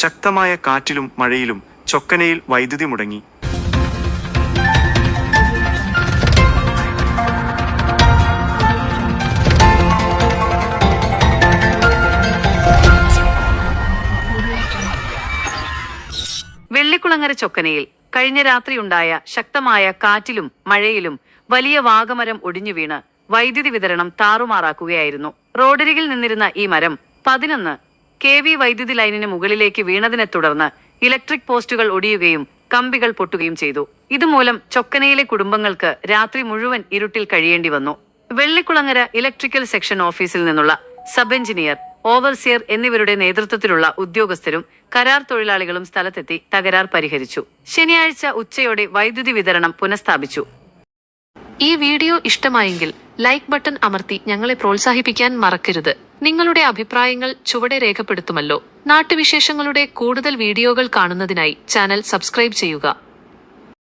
ശക്തമായ കാറ്റിലും മഴയിലും ചൊക്കനയിൽ വൈദ്യുതി മുടങ്ങി. വെള്ളിക്കുളങ്ങര ചൊക്കനയിൽ കഴിഞ്ഞ രാത്രിയുണ്ടായ ശക്തമായ കാറ്റിലും മഴയിലും വലിയ വാഗമരം ഒടിഞ്ഞു വീണ് വൈദ്യുതി വിതരണം താറുമാറാക്കുകയായിരുന്നു. റോഡരികിൽ നിന്നിരുന്ന ഈ മരം പതിനൊന്ന് കെ വി വൈദ്യുതി ലൈനിന് മുകളിലേക്ക് വീണതിനെ തുടർന്ന് ഇലക്ട്രിക് പോസ്റ്റുകൾ ഒടിയുകയും കമ്പികൾ പൊട്ടുകയും ചെയ്തു. ഇതുമൂലം ചൊക്കനയിലെ കുടുംബങ്ങൾക്ക് രാത്രി മുഴുവൻ ഇരുട്ടിൽ കഴിയേണ്ടി വന്നു. വെള്ളിക്കുളങ്ങര ഇലക്ട്രിക്കൽ സെക്ഷൻ ഓഫീസിൽ നിന്നുള്ള സബ് എഞ്ചിനീയർ ഓവർസിയർ എന്നിവരുടെ നേതൃത്വത്തിലുള്ള ഉദ്യോഗസ്ഥരും കരാർ തൊഴിലാളികളും സ്ഥലത്തെത്തി തകരാർ പരിഹരിച്ചു. ശനിയാഴ്ച ഉച്ചയോടെ വൈദ്യുതി വിതരണം പുനഃസ്ഥാപിച്ചു. ഈ വീഡിയോ ഇഷ്ടമായെങ്കിൽ ലൈക്ക് ബട്ടൺ അമർത്തി ഞങ്ങളെ പ്രോത്സാഹിപ്പിക്കാൻ മറക്കരുത്. നിങ്ങളുടെ അഭിപ്രായങ്ങൾ ചുവടെ രേഖപ്പെടുത്തുമല്ലോ. നാട്ടുവിശേഷങ്ങളുടെ കൂടുതൽ വീഡിയോകൾ കാണുന്നതിനായി ചാനൽ സബ്സ്ക്രൈബ് ചെയ്യുക.